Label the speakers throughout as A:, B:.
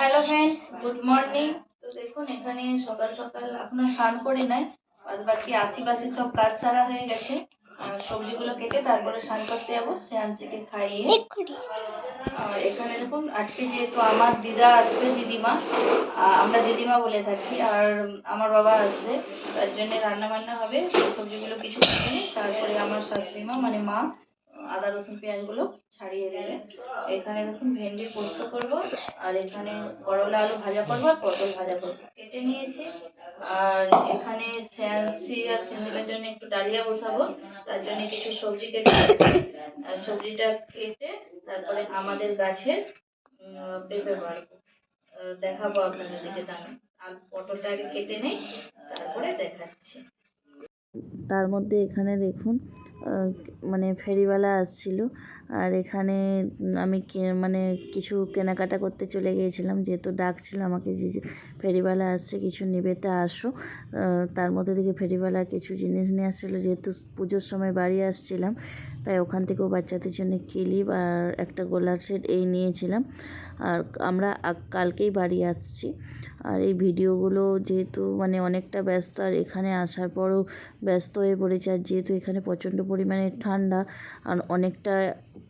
A: Hello friends good morning তো দেখুন এখানে সকাল সকাল এখনও স্নান করি নাই। বাদ বাকি আশিপাশি সব কাজ সারা হয়ে গেছে। আর সবজিগুলো কেটে তারপরে স্নান করতে যাব খাইয়ে। আর এখানে দেখুন আজকে যেহেতু আমার দিদা আসবে দিদিমা আমরা দিদিমা বলে থাকি আর আমার বাবা আসবে তার জন্য রান্না বান্না হবে সেই সবজিগুলো কিছু তারপরে আমার শাশুড়ি মা মানে মা আদা, রসুন, পেঁয়াজগুলো ছাড়িয়ে দেবে। এখানে দেখুন ভেন্ডি পোস্ত করব, আর এখানে করলা আলু ভাজা করব আর পটল ভাজা করব। কেটে নিয়েছি, আর এখানে স্যান্সি আর সিন্দেলের জন্য একটু ডালিয়া বসাবো, তার জন্য কিছু সবজি কেটে আর সবজিটা কেটে তারপরে আমাদের গাছের পেঁপে পারব দেখাবো আপনাদের দিকে দাঁড়ান আর পটলটা আগে কেটে নেই, তারপরে দেখাচ্ছি।
B: তার মধ্যে এখানে দেখুন মানে ফেরিওয়ালা আসছিল। আর এখানে আমি মানে কিছু কেনাকাটা করতে চলে গিয়েছিলাম। যেহেতু ডাকছিল আমাকে যে ফেরিওয়ালা আসছে, কিছু নিবে তা আসো। তার মধ্যে থেকে ফেরিওয়ালা কিছু জিনিস নিয়ে আসছিল। যেহেতু পুজোর সময় বাড়ি আসছিলাম তাই ওখান থেকেও বাচ্চাদের জন্য ক্লিপ আর একটা গোলার সেট এই নিয়েছিলাম। আর আমরা কালকেই বাড়ি আসছি। আর এই ভিডিওগুলো যেহেতু মানে অনেকটা ব্যস্ত, আর এখানে আসার পরও ব্যস্ত হয়ে পড়েছে। আর যেহেতু এখানে প্রচণ্ড পরিমাণে ঠান্ডা, আর অনেকটা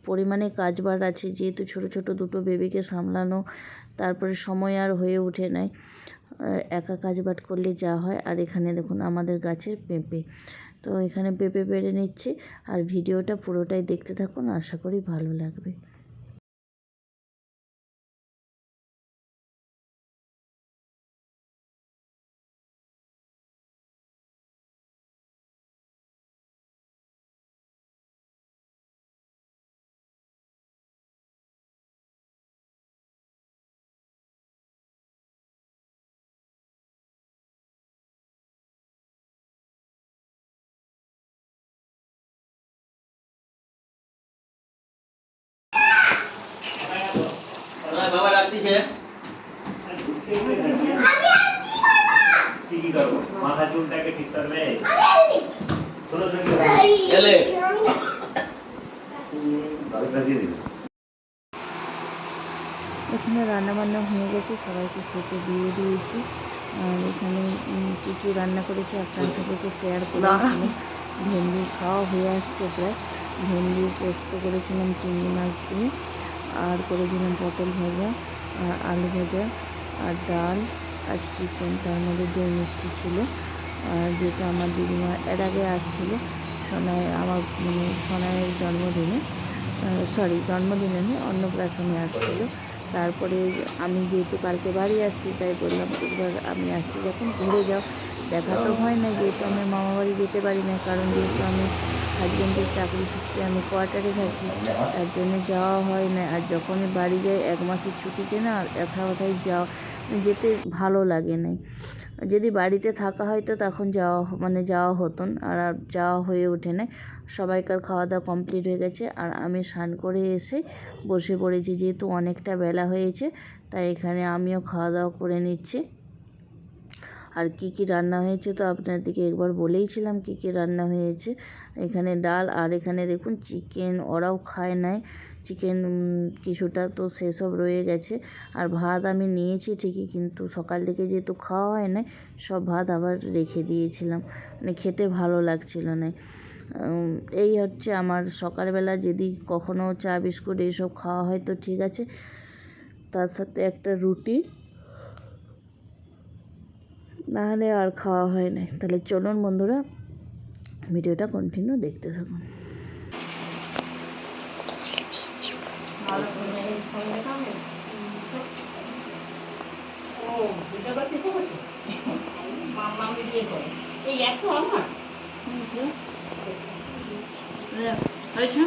B: পরিমাণে কাজবার আছে, যেহেতু ছোট ছোট দুটো বেবিকে সামলানো, তারপরে সময় আর হয়ে ওঠে নাই। একা কাজ বাট করলে যা হয়। আর এখানে দেখুন আমাদের গাছের পেঁপে। তো এখানে পেঁপে পেড়ে নিচ্ছি আর ভিডিওটা পুরোটাই দেখতে থাকুন আশা করি ভালো লাগবে।
C: রাখতেছে
D: কি কি করব? মাথা চুলটাকে ঠিক করবে ছোট থেকে
C: এলে।
D: বাড়িটা দিয়ে দিবে।
B: এখানে রান্নাবান্না হয়ে গেছে সবাইকে খেতে দিয়ে দিয়েছি। আর এখানে কী কী রান্না করেছি আপনার সাথে তো শেয়ার করেছিলাম ভেন্ডি খাওয়া হয়ে আসছে প্রায়। ভেন্ডি পোস্ত করেছিলাম চিংড়ি মাছ দিয়ে। আর করেছিলাম পটল ভাজা। আলু ভাজা আর ডাল আর চিকেন তার মধ্যে দই মিষ্টি ছিল। আর যেটা আমার দিদিমা এর আগে আসছিল সোনায় আমার মানে সোনায়ের জন্মদিনে সরি জন্মদিনে নয়, অন্নপ্রাশনে আসছিল। তারপরে আমি যেহেতু কালকে বাড়ি আসছি, তাই বললাম একবার আমি আসছি, যখন ঘুরে যাও। দেখা তো হয় না যেহেতু আমি মামা বাড়ি যেতে পারি না কারণ যেহেতু আমি হাজব্যান্ডের চাকরি সূত্রে আমি কোয়ার্টারে থাকি তার জন্য যাওয়া হয় না আর যখনই বাড়ি যাই এক মাসের ছুটিতে না আর এথা কথায় যাওয়া মানে যেতে ভালো লাগে না যদি বাড়িতে থাকা হয় তো তখন যাওয়া মানে যাওয়া হতো না, আর আর যাওয়া হয়ে ওঠে না সবাইকার খাওয়া দাওয়া কমপ্লিট হয়ে গেছে আর আমি স্নান করে এসে বসে পড়েছি যেহেতু অনেকটা বেলা হয়েছে তাই এখানে আমিও খাওয়া দাওয়া করে নিচ্ছি। আর কি কি রান্না হয়েছে তো আপনাদেরকে একবার বলেইছিলাম কি কি রান্না হয়েছে। এখানে ডাল আর এখানে দেখুন চিকেন, ওরাও খায় নাই। চিকেন কিছুটা তো সেসব রয়ে গেছে। আর ভাত আমি নিয়েছি ঠিকই কিন্তু সকাল থেকে যেহেতু খাওয়া হয় না সব ভাত আবার রেখে দিয়েছিলাম। মানে খেতে ভালো লাগছিল না। এই হচ্ছে আমার সকালবেলা যদি কখনও চা, বিস্কুট এইসব খাওয়া হয় তো ঠিক আছে। তার সাথে একটা রুটি নাহলে আর খাওয়া হয় না। তাহলে চলুন বন্ধুরা ভিডিওটা কন্টিনিউ দেখতে থাকুন।
A: হয়েছে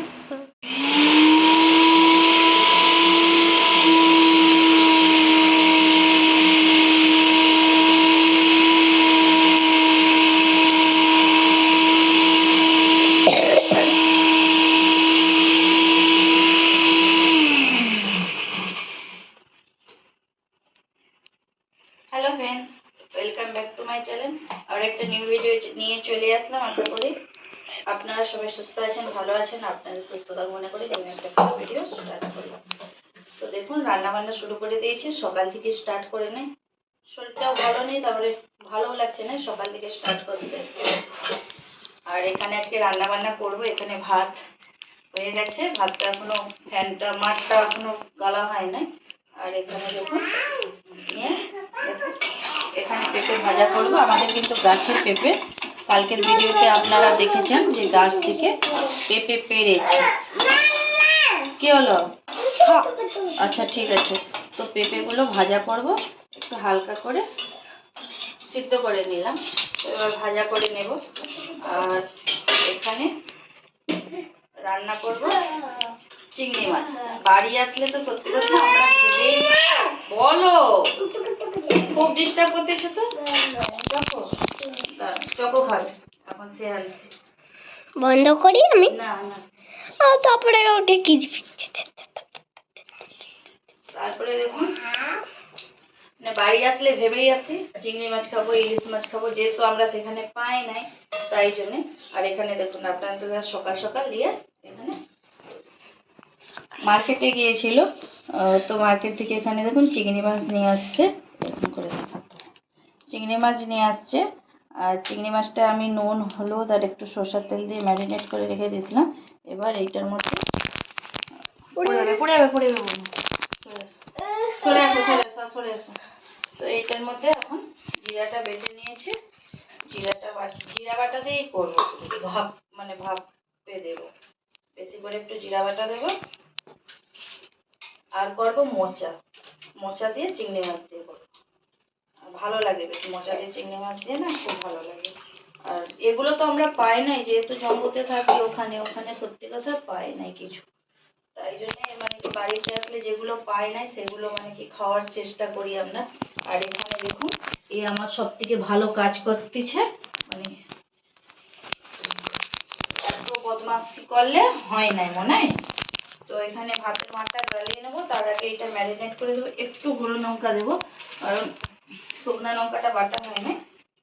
A: hello friends welcome back to my channel আর একটা নিউ ভিডিও নিয়ে চলে আসলাম আশা করি আপনারা সবাই সুস্থ আছেন, ভালো আছেন, আপনাদের সুস্থতা মনে করি ভিডিও স্টার্ট করলাম তো দেখুন রান্না বান্না শুরু করে দিয়েছি, সকাল থেকে স্টার্ট করে নেই। শরীরটাও ভালো নেই, তারপরে ভালোও লাগছে না, সকাল থেকে স্টার্ট করতে। আর এখানে আজকে রান্না বান্না করব, এখানে ভাত হয়ে গেছে, ভাতটা এখনও ফ্যানটা, মাঠটা এখনও গালা হয় নাই। আর এখানে দেখুন, নিয়ে এখানে পেঁপে ভাজা করব, আমাদের কিন্তু গাছের পেঁপে কালকের ভিডিওতে আপনারা দেখেছেন যে গাছ থেকে পেঁপে পেরেছে। কি হলো? আচ্ছা ঠিক আছে। তো পেঁপেগুলো ভাজা করব। একটু হালকা করে সিদ্ধ করে নিলাম। এবার ভাজা করে নেব। আর এখানে রান্না করব চিংড়ি মাছ। বাড়ি আসলে তো সত্যি কথা আমরা ভেবেই বলো। খুব ডিস্টার্ব করতেছো তো? দাঁড়া, চকো খাবে এখন সে আনছে
E: বন্ধ করি আমি
A: না না
E: তারপরে ওটা কি
A: তারপরে দেখুন মানে বাড়ি আসলে ভেবেই আসি চিংড়ি মাছ খাব ইলিশ মাছ খাব যেহেতু আমরা সেখানে পাই নাই তাই জন্যে আর এখানে দেখুন আপনারা তো সকাল সকাল দিয়ে এখানে মার্কেটে গিয়েছিল তো মার্কেট থেকে এখানে দেখুন চিংড়ি মাছ নিয়ে আসছে এরকম করে দেখাতো চিংড়ি মাছ নিয়ে আসছে আর চিংড়ি মাছটা আমি নুন হলুদ আর একটু সর্ষের তেল দিয়ে ম্যারিনেট করে রেখে দিয়েছিলাম। এবার এইটার মধ্যে তো এইটার মধ্যে এখন জিরাটা বেটে নিয়েছে। জিরাটা জিরা বাটা দিয়েই করব ভাপ মানে ভাপে দেবো। বেশি করে একটু জিরা বাটা দেবো। আর করব মোচা। মোচা দিয়ে চিংড়ি মাছ দিয়ে করব। ভালো লাগে, বেশ মোচা দিয়ে চিংড়ি মাছ দিয়ে না খুব ভালো লাগে। আর এগুলো তো আমরা পাই নাই, যেহেতু জম্বুতে থাকি, ওখানে ওখানে সত্যি কথা পাই নাই কিছু। তাই জন্য মানে কি বাড়িতে আসলে যেগুলো পাই নাই, সেগুলো মানে কি খাওয়ার চেষ্টা করি আমরা। আর এখানে দেখুন এই আমার সব থেকে ভালো কাজ করতেছে মানে এত বদমাস্তি করলে হয় নাই মনে হয়। তো এখানে ভাতের মাঠটা গালিয়ে নেব, তার আগে এটা ম্যারিনেট করে দেবো, একটু গুঁড়ো লঙ্কা দেবো, কারণ শুকনো লঙ্কাটা বাটা হয় না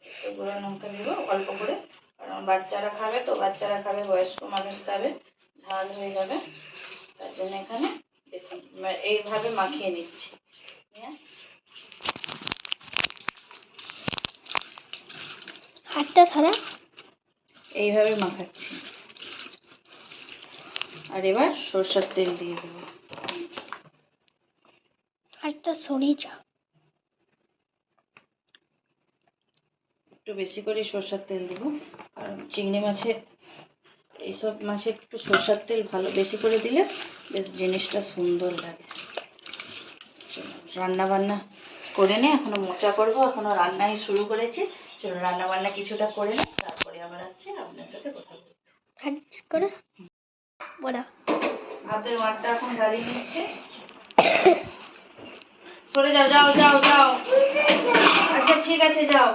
A: একটু গুঁড়ো লঙ্কা দেবো অল্প করে। কারণ বাচ্চারা খাবে তো বাচ্চারা খাবে বয়স্ক মানুষ খাবে ঝাল হয়ে যাবে। তার জন্য এখানে দেখুন এইভাবে মাখিয়ে নিচ্ছি।
E: হাতটা সরা।
A: এইভাবে মাখাচ্ছি। আর এবার সরষের তেল দিয়ে দেবো।
E: হাতটা সরিয়ে যা।
A: একটু বেশি করে সরষের তেল দেবো। আর চিংড়ি মাছে এইসব মাছে একটু সরষের তেল ভালো বেশি করে দিলে বেশ জিনিসটা সুন্দর লাগে। রান্না বান্না করে নে এখনও মোচা করব এখনও রান্নাই শুরু করেছি। চলো রান্না বান্না কিছুটা করে নে তারপরে আবার আসছি আপনার সাথে কথা বলব।
E: করে? বড়া
A: হাতের মাঠটা এখন দাঁড়িয়ে নিচ্ছে সরে যাও যাও যাও যাও। আচ্ছা ঠিক আছে যাও।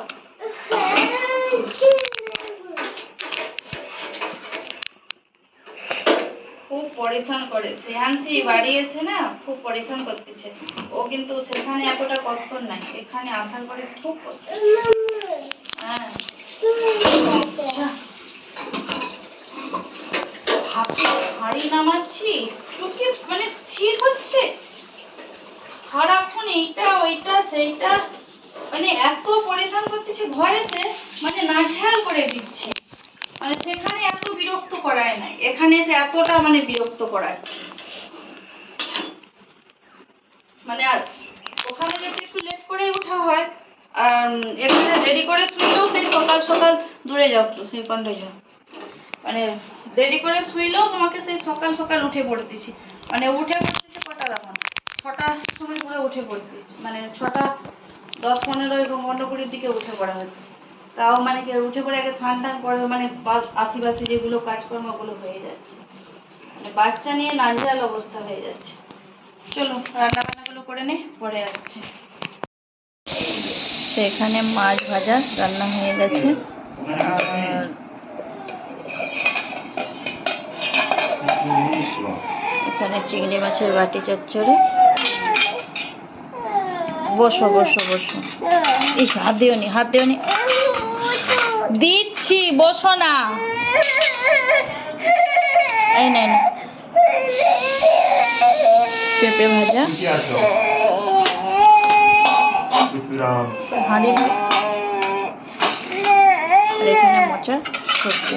A: খুব পরেশান করে সেহান্সি বাড়ি এসে না, খুব পরেশান করতেছে। ও কিন্তু সেখানে এতটা কষ্ট নাই, এখানে আসার পরে খুব কষ্ট। হ্যাঁ। আচ্ছা। হাড়ি নামাচ্ছি মানে স্থির হচ্ছে। সারাক্ষণ এইটা, ওইটা, সেইটা। মানে এত পরেশান করতেছে, ঘরে সে মানে নাঝাল করে দিচ্ছে। মানে সেখানে এত বিরক্ত করায় নাই, এখানে এসে এতটা মানে বিরক্ত করাচ্ছে। মানে আর ওখানে যদি একটু লেট করে ওঠা হয়, আর এখানে দেরি করে শুইলেও সেই সকাল সকাল দূরে যাও তো, সেই কন্ডে যাও। মানে দেরি করে শুইলেও তোমাকে সেই সকাল সকাল উঠে পড়তেছি। মানে উঠে পড়তেছে কটা তখন ছটার সময় করে উঠে পড়তেছি মানে ছটা দশ পনেরো এবং পনেরো কুড়ির দিকে উঠে পড়া হচ্ছে তাও মানে কি, উঠে পড়ে আগে স্নান টান করে মানে আশিবাসি যেগুলো কাজকর্ম ওগুলো হয়ে যাচ্ছে। মানে বাচ্চা নিয়ে নাজেহাল অবস্থা হয়ে যাচ্ছে। চলো রান্না বান্নাগুলো করে নে, পরে আসছে। তো এখানে মাছ ভাজা রান্না হয়ে গেছে। আর এখানে চিংড়ি মাছের বাটি চচ্চড়ি। বসো বসো বসো। ইস, হাত দিও নি, হাত দিও নি। দিচ্ছি, বসো না। এই নেন পেঁপে ভাজা। হাঁড়ি এখানে মোচা সবজি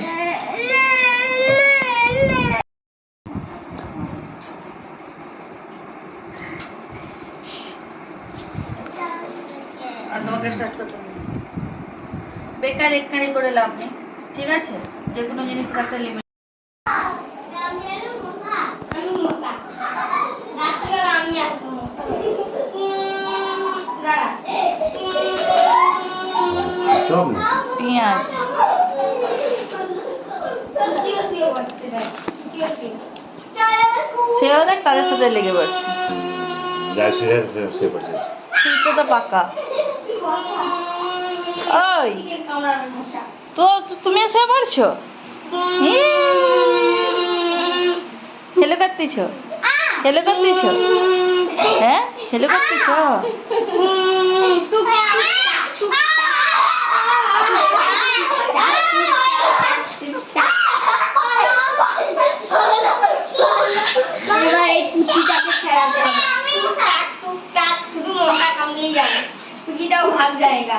A: আর তোমাকে স্টার্ট করতে হবে এককারি করে লাভ নেই। ঠিক আছে? যে কোনো জিনিসের একটা লিমিট পেঁয়াজ। সেও দেখ তাদের সাথে লেগে পড়ছে শীতে তো পাকা। ওই। তো তুমি এসে পারছ হেলো করতেছ হেলো করতেছ হ্যাঁ? হেলো করতেছ
E: এবার এই কুচিটাকে ছেড়াতে হবে টুকটাক শুধু মোটা কামড়িয়ে যাবে কুচিটাও ভাগ জায়গা।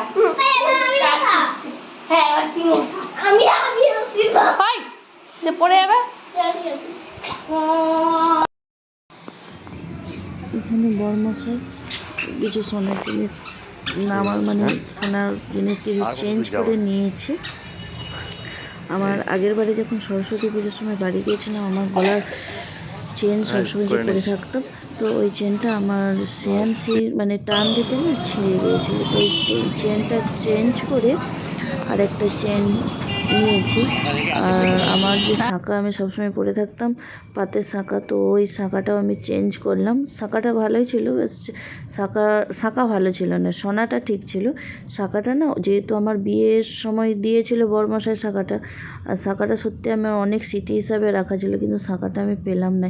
E: হ্যাঁ এবার কি মশা। আমি আমি
A: সে পড়ে যাবে।
B: এখানে বরমশাই কিছু সোনার জিনিস নামার মানে সোনার জিনিস কিছু চেঞ্জ করে নিয়েছি। আমার আগের বারে যখন সরস্বতী পুজোর সময় বাড়ি গিয়েছিলাম আমার গলার চেন সবসময় যে পরে থাকতাম। তো ওই চেনটা আমার সিএনসি মানে টান দিতে না ছিঁড়ে গিয়েছিল। তো ওই চেনটা চেঞ্জ করে আর একটা চেন নিয়েছি। আর আমার যে শাঁখা আমি সবসময় পরে থাকতাম, পাতের শাঁখা, তো ওই শাঁখাটাও আমি চেঞ্জ করলাম। শাঁখাটা ভালোই ছিল ব্যাস শাঁখা শাঁখা ভালো ছিল না, সোনাটা ঠিক ছিল। শাঁখাটা না, যেহেতু আমার বিয়ের সময় দিয়েছিল বরমশাই শাঁখাটা, আর শাঁখাটা সত্যি আমার অনেক স্মৃতি হিসাবে রাখা ছিল, কিন্তু শাঁখাটা আমি পেলাম না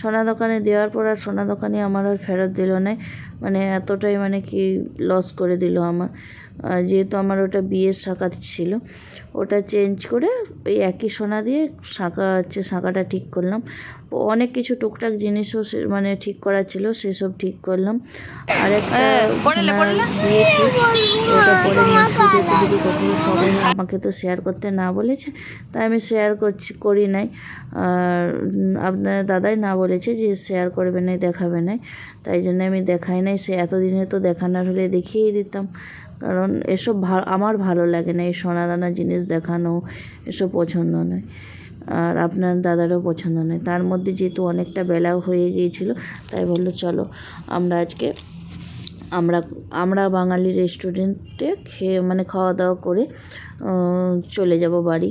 B: সোনা দোকানে দেওয়ার পর আর সোনা দোকানে আমার আর ফেরত দিল না মানে এতটাই মানে কি লস করে দিল আমার। যেহেতু আমার ওটা বিয়ের শাঁখা ছিল ওটা চেঞ্জ করে ওই একই সোনা দিয়ে শাঁখা হচ্ছে শাঁখাটা ঠিক করলাম। অনেক কিছু টুকটাক জিনিসও সে মানে ঠিক করা ছিল সেসব ঠিক করলাম। আর একটা? দিয়েছি ওটা পরে যদি কখনো সবাই আমাকে তো শেয়ার করতে না বলেছে তাই আমি শেয়ার করছি করি নাই। আর আপনার দাদাই না বলেছে যে শেয়ার করবে নাই দেখাবে নাই। তাই জন্য আমি দেখাই নাই সে এতদিনে তো দেখানোর হলে দেখিয়েই দিতাম। কারণ এসব আমার ভালো লাগে না এই সোনা দানা জিনিস দেখানো, এসব পছন্দ নয়। আর আপনার দাদারও পছন্দ নয়। তার মধ্যে যেহেতু অনেকটা বেলাও হয়ে গিয়েছিল, তাই বলল, চলো, আমরা আজকে আমরা আমরা বাঙালি রেস্টুরেন্টে খেয়ে মানে খাওয়া দাওয়া করে চলে যাব বাড়ি।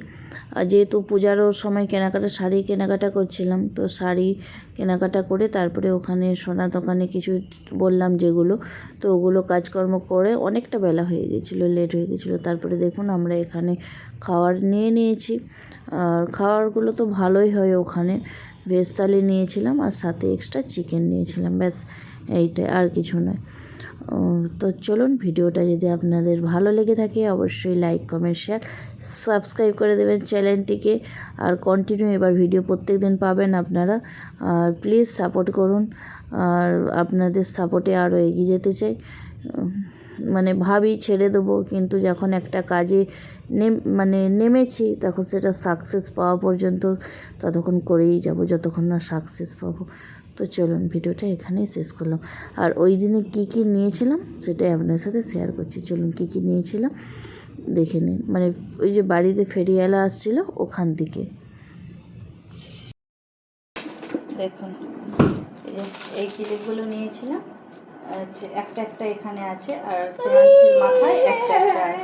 B: আর যেহেতু পূজারও সময় কেনাকাটা, শাড়ি কেনাকাটা করছিলাম, তো শাড়ি কেনাকাটা করে তারপরে ওখানে সোনা দোকানে কিছু বললাম যেগুলো, তো ওগুলো কাজকর্ম করে অনেকটা বেলা হয়ে গেছিল লেট হয়ে গেছিল। তারপরে দেখুন আমরা এখানে খাবার নিয়ে নিয়েছি। আর খাবারগুলো তো ভালোই হয় ওখানে। ভেজ নিয়েছিলাম আর সাথে এক্সট্রা চিকেন নিয়েছিলাম, ব্যাস এইটাই, আর কিছু নয়। তো চলুন ভিডিওটা যদি আপনাদের ভালো লেগে থাকে, অবশ্যই লাইক কমেন্ট শেয়ার সাবস্ক্রাইব করে দেবেন চ্যানেলটিকে। আর কন্টিনিউ এবার ভিডিও প্রত্যেক দিন পাবেন আপনারা। আর প্লিজ সাপোর্ট করুন। আর আপনাদের সাপোর্টে আরও এগিয়ে যেতে চাই। মানে ভাবি ছেড়ে দেবো, কিন্তু যখন একটা কাজে নেম মানে নেমেছি, তখন সেটা সাকসেস পাওয়া পর্যন্ত ততক্ষণ করেই যাব, যতক্ষণ না সাকসেস পাবো। তো চলুন ভিডিওটা এখানেই শেষ করলাম। আর ওই দিনে কী কী নিয়েছিলাম সেটাই আপনার সাথে শেয়ার করছি। চলুন কী কী নিয়েছিলাম দেখে নিন। মানে ওই যে বাড়িতে ফেরিওয়ালা আসছিল ওখান থেকে।
A: দেখুন, এই ক্লিপগুলো নিয়েছিলাম হচ্ছে একটা একটা এখানে আছে আর মাথায়, একটা একটা আছে।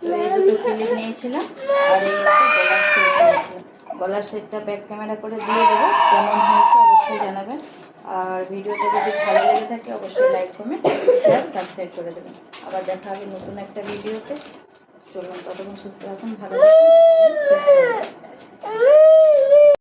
A: তো এই দুটো ক্লিপ নিয়েছিলাম আর এই সেট নিয়েছিলাম। গলার সেটটা ব্যাক ক্যামেরা করে দিয়ে দেবো। কেমন হয়েছে অবশ্যই জানাবেন। আর ভিডিওটা যদি ভালো লেগে থাকে, অবশ্যই লাইক কমেন্ট শেয়ার সাবস্ক্রাইব করে দেবেন। আবার দেখা হবে নতুন একটা ভিডিওতে। চলুন, ততক্ষণ সুস্থ থাকুন, ভালো থাকুন।